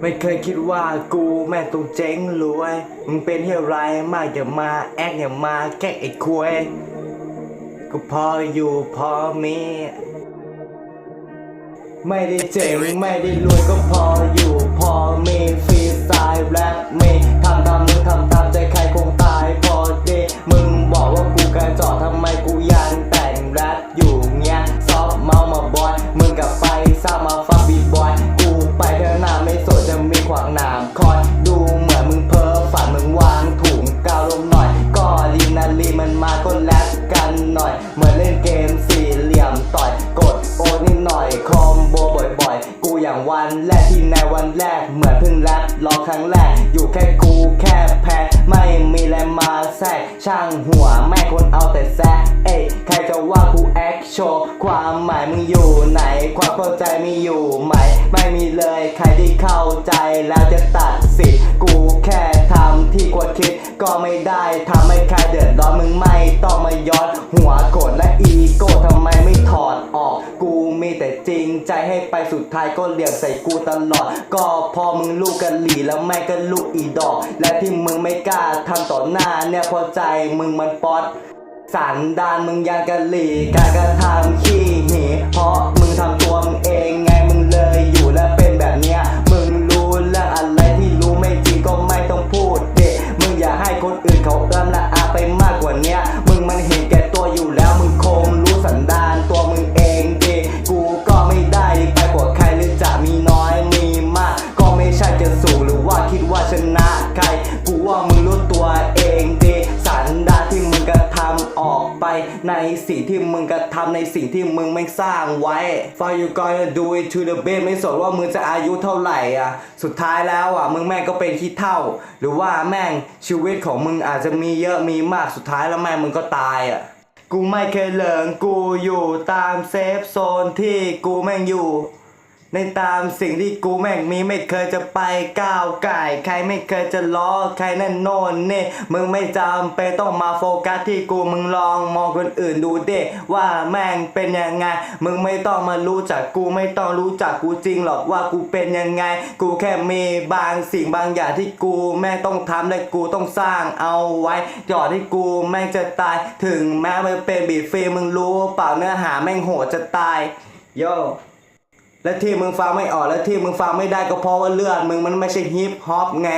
ไม่เคยคิดว่ากูแม่งต้องเจ๊งรวยมึงเป็นเฮียไรมากอย่ามาแอคอย่ามาแค่ไอ้ควยกูพออยู่พอมีไม่ได้เจ๋งไม่ได้รวยก็พออยู่พอ คอย ดูเหมือนมึงเพ้อฝันมึงวางถุงกาวลมหน่อย ก็ลีนาลีมันมาก็แลปกันหน่อย เหมือนเล่นเกมสี่เหลี่ยมต่อย กดโอนิดหน่อย คอมโบบ่อยๆ กูอย่างวันแรกที่ในวันแรก เหมือนเพิ่งแรปรอครั้งแรก อยู่แค่กูแค่แพ้ไม่มีแรงมาแทรกช่างหัวแม่คนเอาแต่แซะเอ้ใครจะว่ากูแอคโชว์ความหมายมึงอยู่ เข้าใจมีอยู่ไหม ไม่มีเลยใครที่เข้าใจแล้วจะตัดสินกูแค่ทำที่ควรคิด ก็ไม่ได้ทำให้ใครเดือดร้อนมึงไม่ต้องมาย้อนหัวโกรธและอีโก้ทำไมไม่ถอดออก กูมีแต่จริงใจให้ไปสุดท้ายก็เหลี่ยมใส่กูตลอด ก็พอมึงลูกกันหลีแล้วแม่ก็ลูกอีดอก และที่มึงไม่กล้าทำต่อหน้าเนี่ยพอใจมึงมันป๊อตสันดานมึงยังกะหลีการกระทำขี้หนีเพราะมึงทำตัว องไงมึงเลยอยู่และเป็นแบบเนี้ยมึงรู้และอะไรที่รู้ไม่จริงก็ไม่ต้องพูดเด็มึงอย่าให้คนอื่นเขาเอื้อมละอาไปมากกว่าเนี้ยมึงมันเห็นแก่ตัวอยู่แล้วมึงคงรู้สันดาน ในสิ่งที่มึงกระทำในสิ่งที่มึงไม่สร้างไว้ For you gonna do it to the bed ไม่สนว่ามึงจะอายุเท่าไหร่อะสุดท้ายแล้วอะมึงแม่งก็เป็นขี้เท่า หรือว่าแม่งชีวิตของมึงอาจจะมีเยอะมีมากสุดท้ายแล้วแม่งมึงก็ตายอะกูไม่เคยเหลิงกูอยู่ตามเซฟโซนที่กูแม่งอยู่ ในตามสิ่งที่กูแม่งมีไม่เคยจะไปก้าวไก่ใครไม่เคยจะล้อใครนั่นโน่นนี่มึงไม่จำเป็นต้องมาโฟกัสที่กูมึงลองมองคนอื่นดูเด็ว่าแม่งเป็นยังไง มึงไม่ต้องมารู้จักกูไม่ต้องรู้จักกูจริงหรอกว่ากูเป็นยังไง กูแค่มีบางสิ่งบางอย่างที่กูแม่งต้องทำและกูต้องสร้างเอาไว้จอดที่กูแม่งจะตาย ถึงแม้มันเป็นบีฟีมึงรู้เปล่าเนื้อหาแม่งโหดจะตายโย และที่มึงฟังไม่ออกและที่มึงฟังไม่ได้ก็เพราะว่าเลือดมึงมันไม่ใช่ฮิปฮอปไง